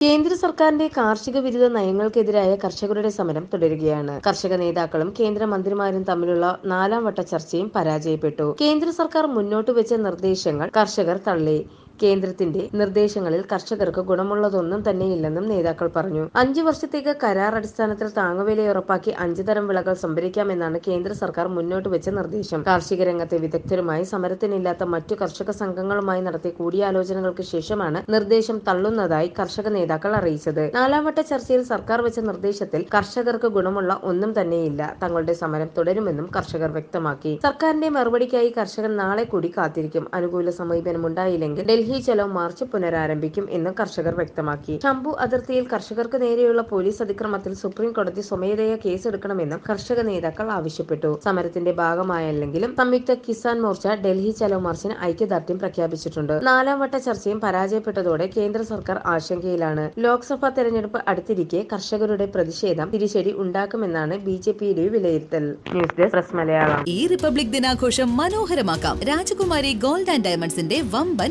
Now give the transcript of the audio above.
കേന്ദ്ര സർക്കാരിന്റെ കാർഷിക വിരുദ്ധ നയങ്ങൾക്കെതിരായ കർഷകരുടെ സമരം തുടരുകയാണ്. കർഷക നേതാക്കളും കേന്ദ്ര മന്ത്രിമാരും തമ്മിലുള്ള നാലാം വട്ട ചർച്ചയും പരാജയപ്പെട്ടു. കേന്ദ്ര സർക്കാർ മുന്നോട്ട് വെച്ച നിർദ്ദേശങ്ങൾ കർഷകർ തള്ളി. കേന്ദ്രത്തിന്റെ നിർദ്ദേശങ്ങളിൽ കർഷകർക്ക് ഗുണമുള്ളതൊന്നും തന്നെയില്ലെന്നും നേതാക്കൾ പറഞ്ഞു. അഞ്ചു വർഷത്തേക്ക് കരാർ അടിസ്ഥാനത്തിൽ താങ്ങുവില ഉറപ്പാക്കി അഞ്ചു തരം വിളകൾ സംഭരിക്കാമെന്നാണ് കേന്ദ്ര സർക്കാർ മുന്നോട്ട് വെച്ച നിർദ്ദേശം. കാർഷിക രംഗത്തെ വിദഗ്ധരുമായി സമരത്തിനില്ലാത്ത മറ്റു കർഷക സംഘങ്ങളുമായി നടത്തിയ കൂടിയാലോചനകൾക്ക് ശേഷമാണ് നിർദ്ദേശം തള്ളുന്നതായി കർഷക നേതാക്കൾ അറിയിച്ചത്. നാലാം വട്ട ചർച്ചയിൽ സർക്കാർ വെച്ച നിർദ്ദേശത്തിൽ കർഷകർക്ക് ഗുണമുള്ള ഒന്നും തന്നെയില്ല. തങ്ങളുടെ സമരം തുടരുമെന്നും കർഷകർ വ്യക്തമാക്കി. സർക്കാരിന്റെ മറുപടിക്കായി കർഷകൻ നാളെ കൂടി കാത്തിരിക്കും. അനുകൂല സമീപനം ഉണ്ടായില്ലെങ്കിൽ ഡൽഹി ചലോ മാർച്ച് പുനരാരംഭിക്കും എന്ന് കർഷകർ വ്യക്തമാക്കി. ശംഭു അതിർത്തിയിൽ കർഷകർക്ക് നേരെയുള്ള പോലീസ് അതിക്രമത്തിൽ സുപ്രീം കോടതി സ്വമേധയാ കേസെടുക്കണമെന്നും കർഷക നേതാക്കൾ ആവശ്യപ്പെട്ടു. സമരത്തിന്റെ ഭാഗമായല്ലെങ്കിലും സംയുക്ത കിസാൻ മോർച്ച ഡൽഹി ചലോ മാർച്ചിന് ഐക്യദാർഢ്യം പ്രഖ്യാപിച്ചിട്ടുണ്ട്. നാലാം വട്ട ചർച്ചയും പരാജയപ്പെട്ടതോടെ കേന്ദ്ര സർക്കാർ ആശങ്കയിലാണ്. ലോക്സഭാ തെരഞ്ഞെടുപ്പ് അടുത്തിരിക്കെ കർഷകരുടെ പ്രതിഷേധം തിരിച്ചടി ഉണ്ടാക്കുമെന്നാണ് ബി ജെ പിയുടെ വിലയിരുത്തൽ. News desk press Malayalam. ഈ റിപ്പബ്ലിക് ദിനാഘോഷം മനോഹരമാക്കാം. രാജകുമാരി ഗോൾഡ് ആൻഡ് ഡയമണ്ട്സിന്റെ വമ്പൻ